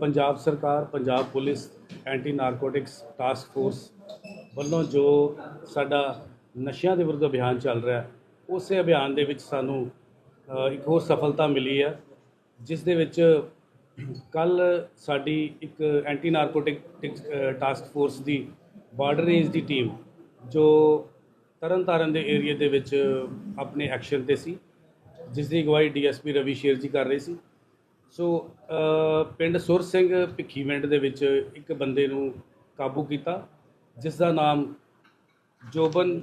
ਪੰਜਾਬ ਸਰਕਾਰ, Punjab police anti narcotics task force ਵੱਲੋਂ ਜੋ ਸਾਡਾ ਨਸ਼ਿਆਂ ਦੇ ਵਿਰੁੱਧ ਅਭਿਆਨ ਚੱਲ ਰਿਹਾ ਉਸੇ ਅਭਿਆਨ ਦੇ ਵਿੱਚ ਸਾਨੂੰ ਇੱਕ ਹੋਰ ਸਫਲਤਾ ਮਿਲੀ ਹੈ, ਜਿਸ ਦੇ ਵਿੱਚ ਕੱਲ ਸਾਡੀ ਇੱਕ ਐਂਟੀ ਨਾਰਕੋਟਿਕ ਟਾਸਕ ਫੋਰਸ ਦੀ ਬਾਰਡਰ ਰੇਂਜ ਦੀ ਟੀਮ ਜੋ ਤਰਨਤਾਰਨ ਦੇ ਏਰੀਆ ਦੇ ਵਿੱਚ ਆਪਣੇ ਐਕਸ਼ਨ ਤੇ ਸੀ, ਜਿਸ ਦੀ ਅਗਵਾਈ ਡੀਐਸਪੀ ਰਵੀ ਸ਼ੇਰ ਜੀ ਕਰ ਰਹੇ ਸੀ। ਸੋ ਪਿੰਡ ਸੁਰ ਸਿੰਘ ਭਿੱਖੀਵਿੰਡ ਦੇ ਵਿੱਚ ਇੱਕ ਬੰਦੇ ਨੂੰ ਕਾਬੂ ਕੀਤਾ ਜਿਸ ਦਾ ਨਾਮ ਜੋਬਨ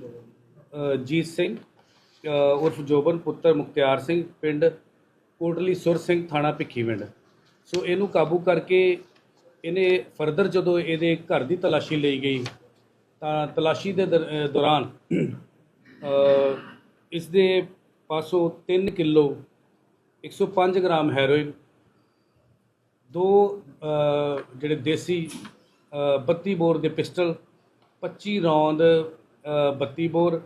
ਅ, ਜੀਤ ਸਿੰਘ ਅ, ਉਰਫ ਜੋਬਨ ਪੁੱਤਰ ਮੁਖਤਿਆਰ ਸਿੰਘ ਪਿੰਡ ਕੋਟਲੀ ਸੁਰ ਸਿੰਘ ਥਾਣਾ ਭਿੱਖੀਵਿੰਡ ਸੋ ਇਹਨੂੰ ਕਾਬੂ ਕਰਕੇ ਇਹਨੇ ਫਰਦਰ ਜਦੋਂ ਇਹਦੇ ਘਰ ਦੀ ਤਲਾਸ਼ੀ ਲਈ ਗਈ ਤਾਂ ਤਲਾਸ਼ੀ ਦੇ ਦਰ- ਦੌਰਾਨ ਅ, ਇਸ ਦੇ ਪਾਸੋਂ 3 ਕਿਲੋ 105 ਗ੍ਰਾਮ ਹੈਰੋਇਨ ਦੋ ਜਿਹੜੇ ਦੇਸੀ ਅ, 32 ਬੋਰ ਦੇ ਪਿਸਟਲ 25 ਰੌਂਦ ਅ, 32 ਬੋਰ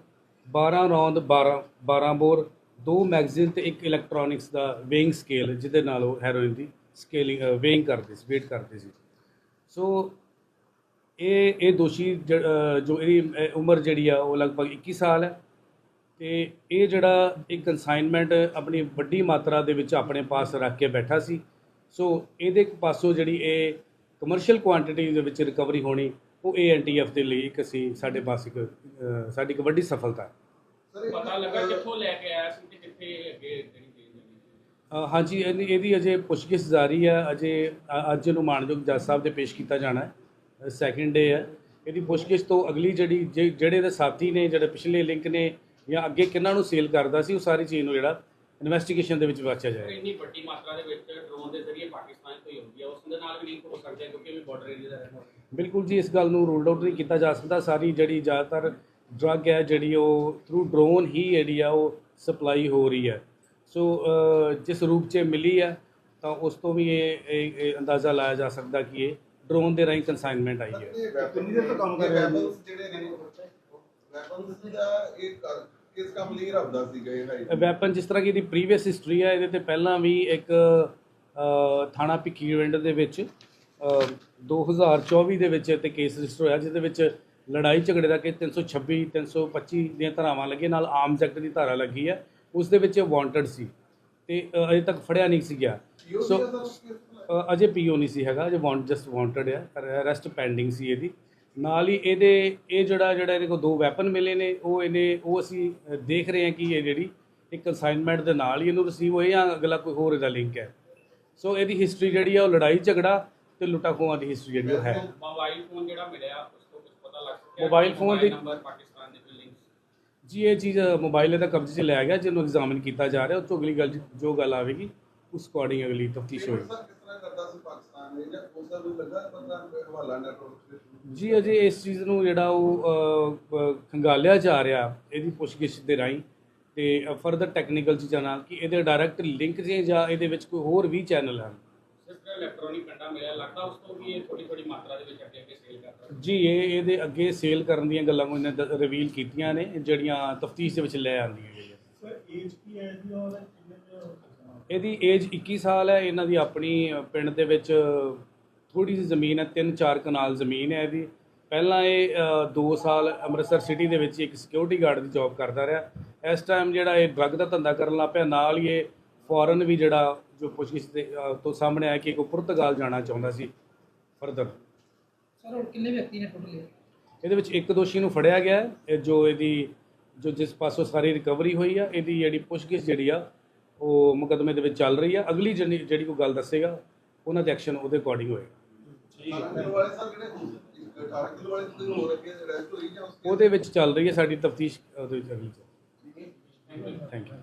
12 ਰੌਂਦ 12 12 ਬੋਰ ਦੋ ਮੈਗਜ਼ੀਨ ਤੇ ਇੱਕ ਇਲੈਕਟ੍ਰੋਨਿਕਸ ਦਾ ਵੇਇੰਗ ਸਕੇਲ ਜਿਹਦੇ ਨਾਲ ਉਹ ਹੈਰੋਇਨ ਦੀ ਸਕੇਲਿੰਗ ਵੇਇੰਗ ਕਰਦੇ ਸੀ ਵੇਟ ਕਰਦੇ ਸੀ। ਸੋ ਇਹ ਇਹ ਦੋਸ਼ੀ ਜ- ਜੋ ਇਹਦੀ ਉਮਰ ਜਿਹੜੀ ਆ ਉਹ ਲਗਭਗ 21 ਸਾਲ ਹੈ। ਤੇ ਇਹ ਜਿਹੜਾ ਇੱਕ ਕਨਸਾਈਨਮੈਂਟ ਆਪਣੀ ਵੱਡੀ ਮਾਤਰਾ ਦੇ ਵਿੱਚ ਆਪਣੇ ਪਾਸ ਰੱਖ ਕੇ ਬੈਠਾ ਸੀ। ਸੋ ਇਹਦੇ ਇੱਕ ਪਾਸੋਂ ਜਿਹੜੀ ਇਹ ਕਮਰਸ਼ੀਅਲ ਕੁਆਂਟੀਟੀ ਦੇ ਵਿੱਚ ਰਿਕਵਰੀ ਹੋਣੀ ਉਹ ਏਐਨਟੀਐਫ ਦੇ ਲਈ ਇੱਕ ਅਸੀਂ ਸਾਡੇ ਪਾਸ ਇੱਕ ਅ, ਸਾਡੀ ਇੱਕ ਵੱਡੀ ਸਫਲਤਾ ਹੈ। ਪਤਾ ਲੱਗਾ ਕਿੱਥੋਂ ਲੈ ਕੇ ਆਇਆ ਸੀ ਤੇ ਕਿੱਥੇ ਅੱਗੇ ਜਿਹੜੀ ਚੀਜ਼ ਲੱਗੀ ਅ, ਹਾਂਜੀ ਇਹਦੀ ਇਹਦੀ ਅਜੇ ਪੁੱਛਗਿੱਛ ਜਾਰੀ ਹੈ। ਅਜੇ ਅ- ਅੱਜ ਨੂੰ ਮਾਨਯੋਗ ਜੱਜ ਸਾਹਿਬ ਦੇ ਪੇਸ਼ ਕੀਤਾ ਜਾਣਾ ਹੈ। ਸੈਕਿੰਡ ਡੇ ਹੈ। ਇਹਦੀ ਪੁੱਛਗਿੱਛ ਤੋਂ ਅਗਲੀ ਜਿਹੜੀ ਜੇ- ਜਿਹੜੇ ਦੇ ਸਾਥੀ ਨੇ ਜਿਹੜੇ ਪਿਛਲੇ ਲਿੰਕ ਨੇ ਜਾਂ ਅੱਗੇ ਕਿਹਨਾਂ ਨੂੰ ਸੇਲ ਕਰਦਾ ਸੀ ਉਹ ਸਾਰੀ ਚੀਜ਼ ਨੂੰ ਜਿਹੜਾ ਇਨਵੈਸਟੀਗੇਸ਼ਨ ਦੇ ਵਿੱਚ ਵਾਚਿਆ ਜਾਏਗਾ। ਇੰਨੀ ਵੱਡੀ ਮਾਤਰਾ ਦੇ ਵਿੱਚ ਡਰੋਨ ਦੇ ਜ਼ਰੀਏ ਪਾਕਿਸਤਾਨ ਤੋਂ ਹੀ ਹੁੰਦੀ ਹੈ ਉਸ ਦੇ ਨਾਲ ਵੀ ਲਿੰਕ ਹੋ ਸਕਦੇ ਆ ਕਿਉਂਕਿ ਇਹ ਵੀ ਬਾਰਡਰ ਏਰੀਆ ਦਾ ਹੈ। ਬਿਲਕੁਲ ਜੀ ਇਸ ਗੱਲ ਨੂੰ ਰੂਲਡ ਆਊਟ ਨਹੀਂ ਕੀਤਾ ਜਾ ਸਕਦਾ। ਸਾਰੀ ਜਿਹੜੀ ਜ਼ਿਆਦਾਤਰ ਡਰੱਗ ਹੈ ਜਿਹੜੀ ਉਹ ਥਰੂ ਡਰੋਨ ਹੀ ਜਿਹੜੀ ਆ ਉਹ ਸਪਲਾਈ ਹੋ ਰਹੀ ਹੈ। ਸੋ ਜਿਸ ਰੂਪ 'ਚ ਮਿਲੀ ਹੈ ਤਾਂ ਉਸ ਤੋਂ ਵੀ ਇਹ ਅੰਦਾਜ਼ਾ ਲਾਇਆ ਜਾ ਸਕਦਾ ਕਿ ਇਹ ਡਰੋਨ ਦੇ ਰਾਹੀਂ ਕਨਸਾਈਨਮੈਂਟ ਆਈ ਹੈ। ਕਿੰਨੀ ਦੇਰ ਤੋਂ ਕੰਮ ਕਰ ਰਹੇ ਹੋ? ਜਿਹੜੇ ਨੇ ਵੈਪਨਸ ਦਾ ਇਹ ਕਰ- ਕਿਸ ਕੰਮ ਲਈ ਰੱਖਦਾ ਸੀਗਾ ਇਹ ਹਾਈ ਵੈਪਨ ਜਿਸ ਤਰ੍ਹਾਂ ਕਿ ਇਹਦੀ ਪ੍ਰੀਵੀਅਸ ਹਿਸਟਰੀ ਹੈ ਇਹਦੇ ਤੇ ਪਹਿਲਾਂ ਵੀ ਇੱਕ ਥਾਣਾ ਭਿੱਖੀਵਿੰਡ ਦੇ ਵਿੱਚ ਅ, 2024 ਦੇ ਵਿੱਚ ਤੇ ਕੇਸ ਰਜਿਸਟਰ ਹੋਇਆ ਜਿਹਦੇ ਵਿੱਚ ਲੜਾਈ ਝਗੜੇ ਦਾ ਕਿ 326 325 ਦੀਆਂ ਧਾਰਾਵਾਂ ਲੱਗੀਆਂ ਨਾਲ ਆਰਮਸ ਐਕਟ ਦੀ ਧਾਰਾ ਲੱਗੀ ਹੈ ਉਸ ਦੇ ਵਿੱਚ ਵਾਂਟਡ ਸੀ। ਤੇ ਅਜੇ ਤੱਕ ਫੜਿਆ ਨਹੀਂ ਸੀ ਗਿਆ। ਸੋ ਅਜੇ ਪੀਓ ਨਹੀਂ ਸੀ ਹੈਗਾ ਅਜੇ ਵਾਂਟ ਜਸਟ ਵਾਂਟਡ ਹੈ ਅਰੈਸਟ ਪੈਂਡਿੰਗ ਸੀ ਇਹਦੀ। ਨਾਲ ਹੀ ਇਹਦੇ ਇਹ ਜਿਹੜਾ ਜਿਹੜਾ ਇਹਦੇ ਕੋਲ ਦੋ ਵੈਪਨ ਮਿਲੇ ਨੇ ਉਹ ਇਹਨੇ ਉਹ ਅਸੀਂ ਦੇਖ ਰਹੇ ਹਾਂ ਕਿ ਇਹ ਜਿਹੜੀ ਇੱਕ ਅਸਾਈਨਮੈਂਟ ਦੇ ਨਾਲ ਹੀ ਇਹਨੂੰ ਰਿਸੀਵ ਹੋਏ ਜਾਂ ਅਗਲਾ ਕੋਈ ਹੋਰ ਇਹਦਾ ਲਿੰਕ ਹੈ। ਸੋ ਇਹਦੀ ਹਿਸਟਰੀ ਜਿਹੜੀ ਆ ਉਹ ਲੜਾਈ ਝਗੜਾ ਤੇ ਲੁੱਟਾ ਖੋਹਾਂ ਦੀ ਹਿਸਟਰੀ ਜਿਹੜੀ ਉਹ ਹੈ। ਮੋਬਾਈਲ ਫੋਨ ਜਿਹੜਾ ਮਿਲਿਆ ਉਸ ਤੋਂ ਕੁਝ ਪਤਾ ਲੱਗ ਸਕਿਆ Mobile phone ਦੀ- ਨੰਬਰ ਪਾਕਿਸਤਾਨ ਦੇ ਲਿੰਕ ਜੀ ਇਹ ਚੀਜ਼ ਮੋਬਾਈਲ ਇਹਦਾ ਕਬਜ਼ੇ 'ਚ ਲਿਆ ਗਿਆ ਜਿਹਨੂੰ ਐਗਜ਼ਾਮਿਨ ਕੀਤਾ ਜਾ ਰਿਹਾ ਉਹ ਤੋਂ ਅਗਲੀ ਗੱਲ ਜੋ ਗੱਲ ਆਵੇਗੀ ਉਸ ਅਕੋਰਡਿੰਗ ਅਗਲੀ ਤਫਤੀਸ਼ ਹੋਏਗੀ ਸਰ ਕਿਸ ਤਰ੍ਹਾਂ ਕਰਦਾ ਸੀ ਪਾਕਿਸਤਾਨ ਨੇ ਜਾਂ ਅਜੇ ਇਸ ਚੀਜ਼ ਨੂੰ ਜਿਹੜਾ ਉਹ ਖੰਗਾਲਿਆ ਜਾ ਰਿਹਾ ਇਹਦੀ ਪੁੱਛਗਿੱਛ ਦੇ ਰਾਹੀਂ। ਤੇ ਫਰਦਰ ਟੈਕਨੀਕਲ ਚੀਜ਼ਾਂ ਨਾਲ ਕਿ ਇਹਦੇ ਡਾਇਰੈਕਟ ਲਿੰਕ ਜੇ ਜਾਂ ਇਹਦੇ ਵਿੱਚ ਕੋਈ ਹੋਰ ਵੀ ਚੈਨਲ ਹਨ। ਸਿਸਟਰ ਇਲੈਕਟ੍ਰੋਨਿਕ ਕੰਡਾ ਮਿਲਿਆ ਲੱਗਦਾ ਉਸ ਤੋਂ ਵੀ ਇਹ ਥੋੜੀ ਥੋੜੀ ਮਾਤਰਾ ਦੇ ਵਿੱਚ ਅੱਗੇ ਅੱਗੇ ਸੇਲ ਕਰਦਾ ਜੀ ਇਹ ਇਹਦੇ ਅੱਗੇ ਸੇਲ ਕਰਨ ਦੀਆਂ ਗੱਲਾਂ ਕੋਈ ਇਹਨੇ ਰਿਵੀਲ ਕੀਤੀਆਂ ਨੇ ਜਿਹੜੀਆਂ ਤਫਤੀਸ਼ ਦੇ ਵਿੱਚ ਲੈ ਆਉਂਦੀਆਂ ਗਈਆਂ। ਸਰ ਏਜ ਕੀ ਹੈ ਜੀ ਔਰ ਕਿੰਨੇ ਕੁ ਇਹਦੀ ਏਜ 21 ਸਾਲ ਹੈ ਇਹਨਾਂ ਦੀ ਆਪਣੀ ਪਿੰਡ ਦੇ ਵਿੱਚ ਥੋੜੀ ਜਿਹੀ ਜ਼ਮੀਨ ਹੈ 3-4 ਕਨਾਲ ਜ਼ਮੀਨ ਹੈ ਇਹਦੀ। ਪਹਿਲਾਂ ਇਹ 2 ਸਾਲ ਅੰਮ੍ਰਿਤਸਰ ਸਿਟੀ ਦੇ ਵਿੱਚ ਇੱਕ ਸਿਕਿਉਰਿਟੀ ਗਾਰਡ ਦੀ ਜੌਬ ਕਰਦਾ ਰਿਹਾ। ਇਸ ਟਾਈਮ ਜਿਹੜਾ ਇਹ ਡਰੱਗ ਦਾ ਧੰਦਾ ਕਰਨ ਲੱਗ ਪਿਆ ਨਾਲ ਹੀ ਇਹ ਫੋਰਨ ਵੀ ਜਿਹੜਾ ਜੋ ਪੁੱਛਗਿੱਛ ਤੋਂ ਸਾਹਮਣੇ ਆਇਆ ਕਿ ਇੱਕ ਪੁਰਤਗਾਲ ਜਾਣਾ ਚਾਹੁੰਦਾ ਸੀ ਫਰਦਰ ਸਰ ਹੁਣ ਕਿੰਨੇ ਵਿਅਕਤੀ ਨੇ ਟੋਟਲ ਇਹਦੇ ਵਿੱਚ ਇੱਕ ਦੋਸ਼ੀ ਨੂੰ ਫੜਿਆ ਗਿਆ ਜੋ ਇਹਦੀ ਜੋ ਜਿਸ ਪਾਸੋਂ ਸਾਰੀ ਰਿਕਵਰੀ ਹੋਈ ਆ ਇਹਦੀ ਜਿਹੜੀ ਪੁੱਛਗਿੱਛ ਜਿਹੜੀ ਆ ਉਹ ਮੁਕੱਦਮੇ ਦੇ ਵਿੱਚ ਚੱਲ ਰਹੀ ਆ। ਅਗਲੀ ਜਿਹੜੀ ਜਿਹੜੀ ਕੋਈ ਗੱਲ ਦੱਸੇਗਾ ਉਹਨਾਂ ਦੇ ਐਕਸ਼ਨ ਉਹਦੇ ਅਕੋਰਡਿੰਗ ਹੋਏਗਾ। 18 ਕਿਲੋ ਵਾਲੇ ਸਰ ਜਿਹੜੇ 18 ਕਿਲੋ ਵਾਲੇ ਕੋਈ ਹੋਰ ਅੱਗੇ ਰੈਸਟ ਹੋਈ ਜਾਂ ਉਸ ਉਹਦੇ ਵਿੱਚ ਚੱਲ ਰਹੀ ਹੈ ਸਾਡੀ ਤਫਤੀਸ਼ ਉਹਦੇ ਵਿੱਚ ਅਗਲੀ ਥੈਂਕ ਯੂ